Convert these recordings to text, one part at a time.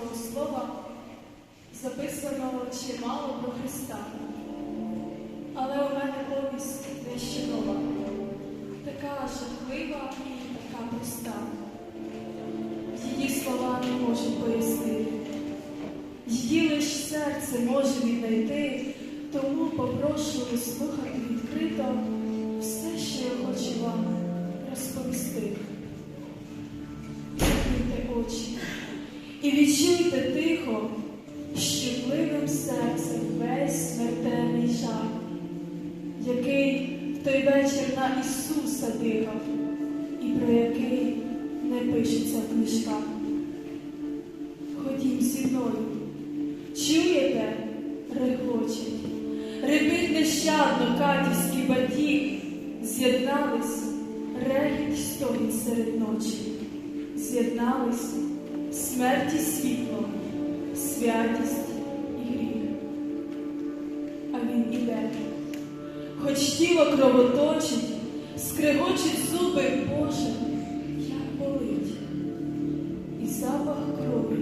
цього слова записано чимало про Христа. Але у мене повість дещо нова, така жахлива і така проста. Її слова не можуть пояснити. Її лиш серце може віднайти, тому попрошу слухати відкрито все, що і відчуйте тихо, щепливим серцем весь смертельний жах, який в той вечір на Ісуса дихав, і про який не пишеться в книжках. Ходім зі мною, чуєте, регочуть, репить нещадно катівський батіг, з'єднались регіт стогін серед ночі, з'єднались смерть і світло, святість і гріх. А він іде, хоч тіло кровоточить, скрегочуть зуби, Боже, як болить, і запах крові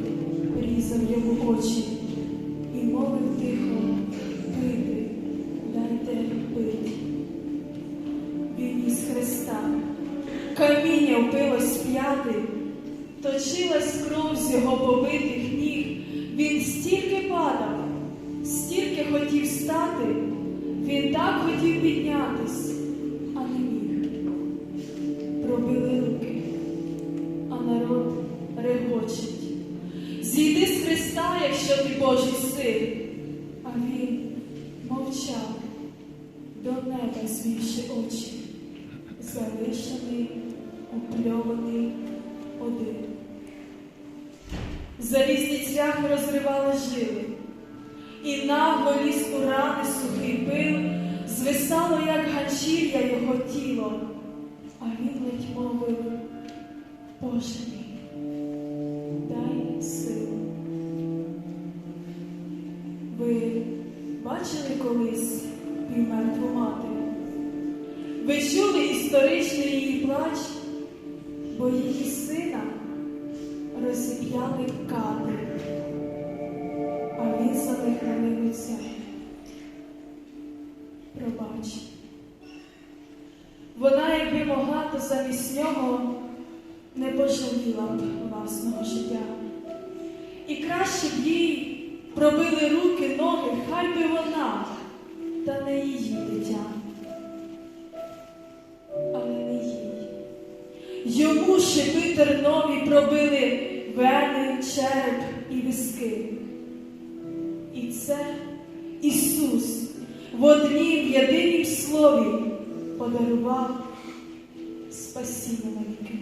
різав йому очі, і мовив тихо, пити, дайте пити. Він із Христа, каміння впилось п'яти, точилась кров з його побитих ніг. Він стільки падав, стільки хотів стати, він так хотів піднятись, а не міг. Пробили руки, а народ регочить. Зійди з Христа, якщо ти Божий син. А він мовчав, до неба звівши очі, залишений, опльований один. Залізні цвяхи розривали жили, і нагло ліз у рани сухий пил, звисало, як ганчір'я його тіло, а він ледь мовив, Боже мій, дай силу. Ви бачили колись півмертву мати? Ви чули плач, бо її сина розіп'яли кати, а він за них хранився. Пробач. Вона, якби могла, то замість нього не пожаліла б власного життя. І краще б їй пробили руки, ноги, хай би вона, та не її дитя. Йому шипи тернові пробили вени, череп і виски. І це Ісус в однім єдинім слові подарував спасіння на віки.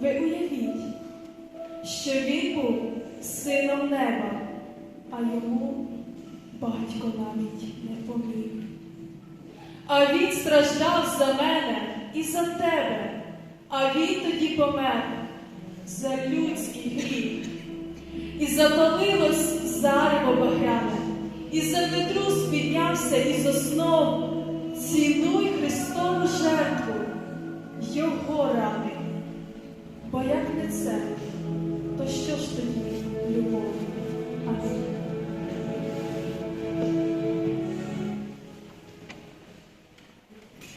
Ви уявіть, що він був сином неба, а йому батько навіть не поміг. А він страждав за мене і за тебе, а він тоді помер за людський гріх. І запалилось зарево багряне, і за Петру піднявся із основ. Цінуй Христову